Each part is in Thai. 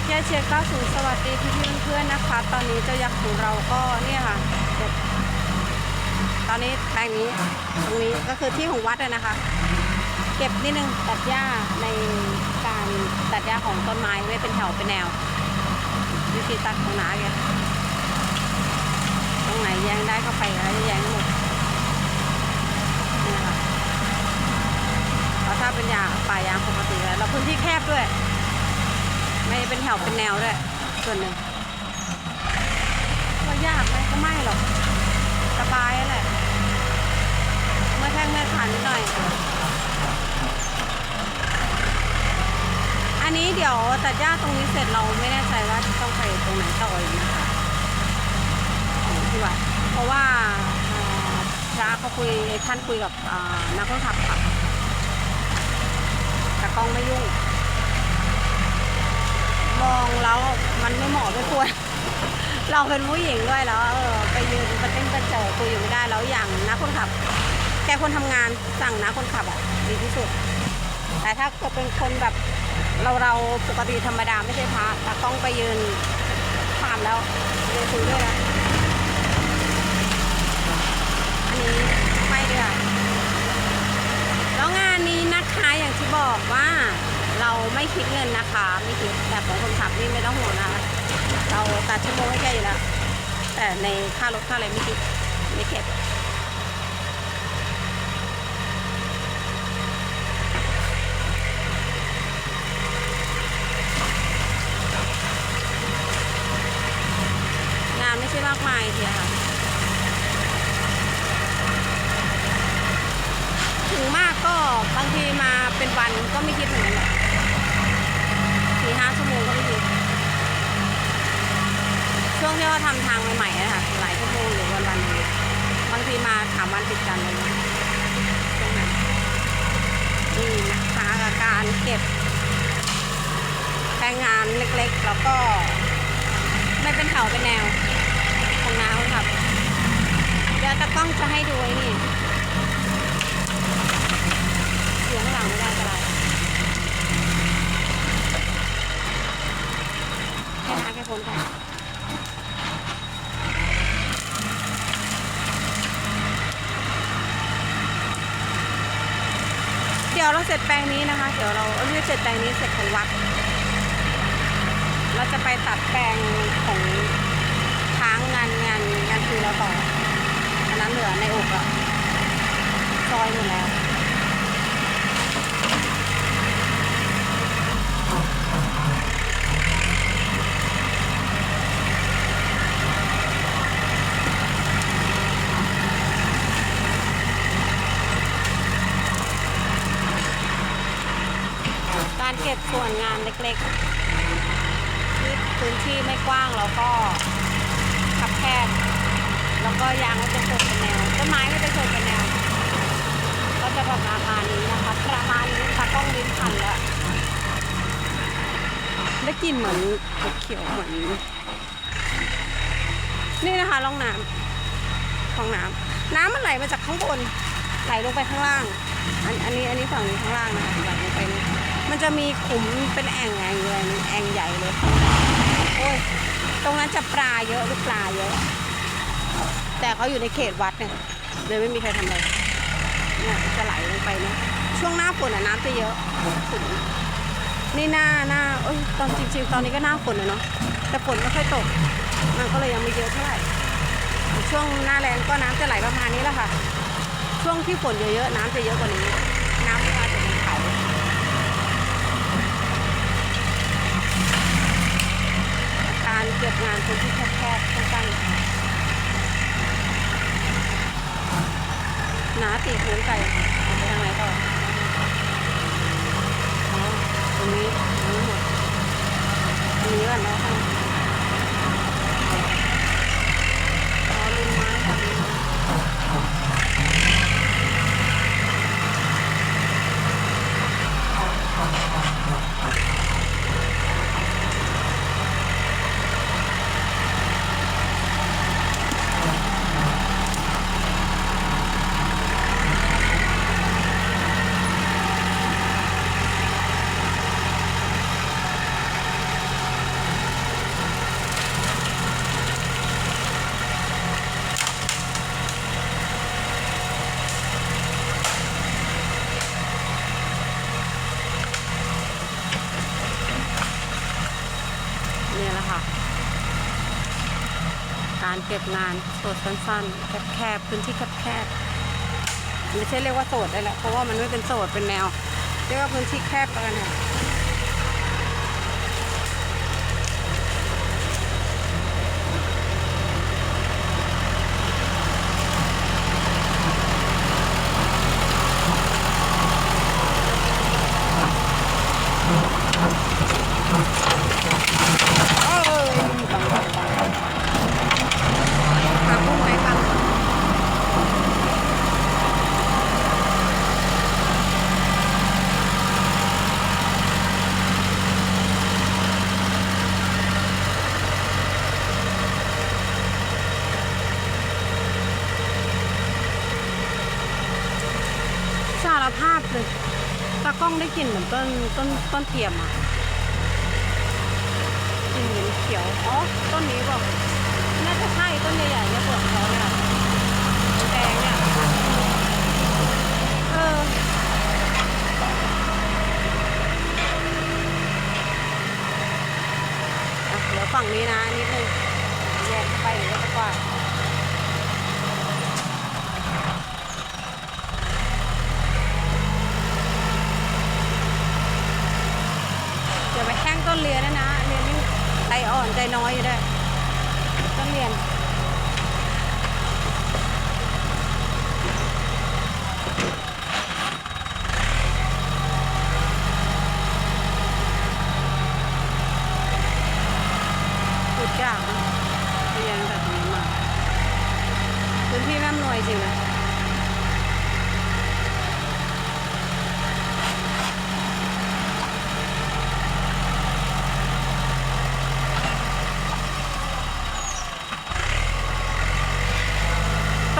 กแย่เชียร์90 สวัสดีพี่พี่เพื่อนๆนะคะ ตอนนี้เจ้ายักษ์ของเราก็เนี่ยค่ะเสร็จตอนนี้แปลงนี้ตรงนี้ก็คือที่ของวัดนะคะ เก็บนิดนึงตัดหญ้าในการตัดหญ้าของต้นไม้ไม่เป็นแถวเป็นแนววิธีตัดของน้าแกตรงไหนแยงได้ก็ไปแล้วแยงหมดนี่ค่ะเพราะถ้าเป็นยาป่ายางปกติแล้วเราพื้นที่แคบด้วย ไม่เป็นแถวเป็นแนวด้วยส่วนหนึ่งก็ยากไหมก็ไม่หรอกสบายแหละเมื่อแท่งเมื่อขานิดหน่อย อันนี้เดี๋ยวตัดหญ้าตรงนี้เสร็จเราไม่แน่ใจว่าจะต้องไปตรงไหนต่ออีกนะคะที่วัดเพราะว่าพระเขาคุยท่านคุยกับนักขับขับแต่กล้องไม่ยุ่ง มองแล้วมันไม่เหมาะไม่ควร เราเป็นผู้หญิงด้วยแล้วเออไปยืนไปเต้นไปเจอคุยอยู่ไม่ได้แล้วอย่างนักคนขับ แกคนทำงานสั่งนักคนขับอะดีที่สุด แต่ถ้าเกิดเป็นคนแบบเราเราปกติธรรมดาไม่ใช่พระแต่ต้องไปยืนถามแล้วเรียนคุยด้วยนะอันนี้ไม่ด้วยอะแล้วงานนี้นะคะอย่างที่บอกว่า เรา ไม่คิดเงินนะคะ ไม่คิดแต่ของคนขับนี่ไม่ต้องห่วงนะคะเราตัดชั่วโมงให้แกอยู่แล้วแต่ในค่ารถค่าอะไรไม่คิดไม่เก็บงานไม่ใช่มากมายทีอะค่ะถึงมากก็บางทีมาเป็นวันก็ไม่คิดเหมือนกันแหละสี่ห้าชั่วโมงก็ไม่คิด ช่ วงที่ว่าทำทางใหม่ๆนะคะหลายชั่วโมงหรือวันวันๆหนึ่งบางทีมาสามวันติดกันเลยนะช่วงนั้นนี่นะคะกับการเก็บแปลงงานเล็กๆ แล้วก็ไม่เป็นแถวเป็นแนวของน้ำครับ เดี๋ยวตากล้องจะให้ดูไอ้นี่เสียงหลังไม่ได้ก็ได้แค่น้าแค่พ้นก่อน ดี๋ยวเราเสร็จแปลงนี้นะคะ เดี๋ยวเราเรียกเสร็จแปลงนี้เสร็จของวัด เราจะไปตัดแปลงของค้างงานงานงานคือเราต่ออันนั้นเหลือในอกอะซอยหมดแล้ว การเก็บส่วนงานเล็กๆ ที่พื้นที่ไม่กว้างแล้วก็คับแคบแล้วก็ยางก็จะโฉบเป็นแนวต้นไม้ก็จะโฉบเป็นแนว ก็จะประมาณนี้นะคะ ประมาณนี้ตากล้องลิ้นพันแล้วได้กลิ่นเหมือนเขียวเหมือนนี่นะคะร่องน้ำของน้ำน้ำมันไหลมาจากข้างบนไหลลงไปข้างล่าง อันอันนี้อันนี้ฝั่งนี้ข้างล่างนะคะไหลลงไป มันจะมีขุมเป็นแอ่งแอ่งเลยแอ่งใหญ่เลยโอ้ยตรงนั้นจะปลาเยอะลูกปลาเยอะ แต่เขาอยู่ในเขตวัดเนี่ยเลยไม่มีใครทำอะไรเนี่ยจะไหลลงไปเนี่ยช่วงหน้าฝนอะน้ำจะเยอะถึงนี่หน้าหน้าเอ้ยตอนจริงๆตอนนี้ก็หน้าฝนเลยเนาะแต่ฝนไม่ค่อยตก มันก็เลยยังไม่เยอะเท่าไหร่ช่วงหน้าแรงก็น้ำจะไหลประมาณนี้แหละค่ะ ช่วงที่ฝนเยอะๆน้ำจะเยอะกว่านี้ น้ำมาจากบนเขาการเก็บงาน พื้นที่แคบๆตั้งๆค่ะหนาตีพื้นไก่เอาไปทางไหนต่ออ๋อตรงนี้ตรงนี้หมดตรงนี้ก่อนแล้วค่ะอ๋อลืมไม้ค่ะลืมไม้ น การ เก็บงานโสดสั้นๆแคบๆพื้นที่แคบๆไม่ใช่เรียกว่าโสดได้แหละเพราะว่ามันไม่เป็นโสดเป็นแนว เรียกว่าพื้นที่แคบกันค่ะอ้ยบังบังบังหาพุ่งไหมคะสารภาพ เลยตากล้องได้กลิ่นเหมือนต้นต้นต้นเทียมอะกลิ่นเหม็นเขียวอ๋อต้นนี้บอกน่าจะใช่ต้นใหญ่ๆเนี่ยเปลือกเขาเนี่ยแดงเนี่ยเออเดี๋ยวฝั่งนี้นะนิดนึงแยกไปหรือว่าจะกว่า อย่าไปแข้งต้นเรียนนะนะเรียนนี่ ใจอ่อนใจน้อยอยู่ได้วยต้นเรียนพูดยากนะเรียนแบบนี้มาพื้นที่แม่อำนวยจริงนะ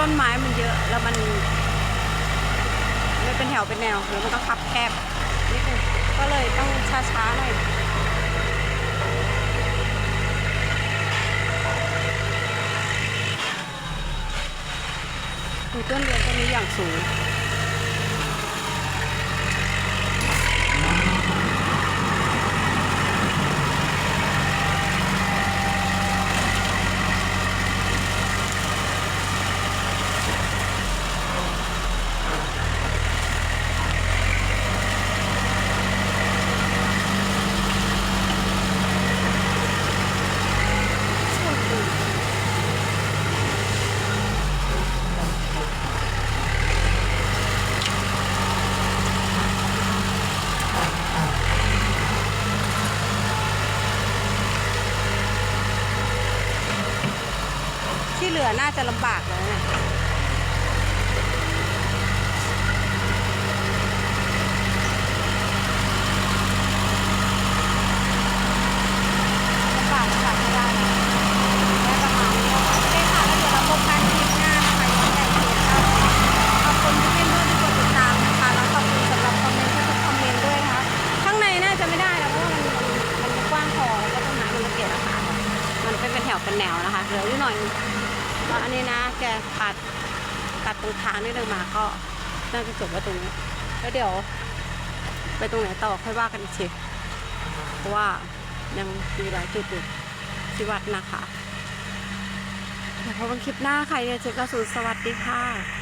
ต้ นไม้มันเยอะแล้วมันไม่เป็นแถวเป็นแนวแล้วมันก็คับแคบนิดนึงก็เลยต้องช้าๆหน่อยดูต้นเรียนต้นนี้อย่างสูง ที่ เหลือน่าจะลำบากแล้วเนี่ยลำบากลำบากไม่ได้นะได้ประมาณนี้นะคะโอเคค่ะแล้วเดี๋ยวเราพบกันคลิปหน้านะคะย้อนแรงเพจค่ะขอบคุณที่เป็นด้วยที่กดติดตามนะคะแล้วขอบคุณสำหรับคอมเมนต์ทุกคอมเมนต์ด้วยนะคะ ข้างในน่าจะไม่ได้นะเพราะว่ามันมันมันกว้างพอแล้วก็ต้นไม้มันละเอียดนะคะมันเป็นเป็นแถวเป็นแนวนะคะเหลืออยู่หน่อยนึงแล้วอันนี้นะแกตัด ตัดตรงทางนี่เลยมาก็น่าจะจบว่าตรงนี้ แล้วเดี๋ยว ไปตรงไหนต่อค่อยว่ากันอีกทีเพราะว่ายังมีหลายจุดอยู่ที่วัดนะคะเดี๋ยวพบกันคลิปหน้าใครเจอกันสู่สวัสดีค่ะ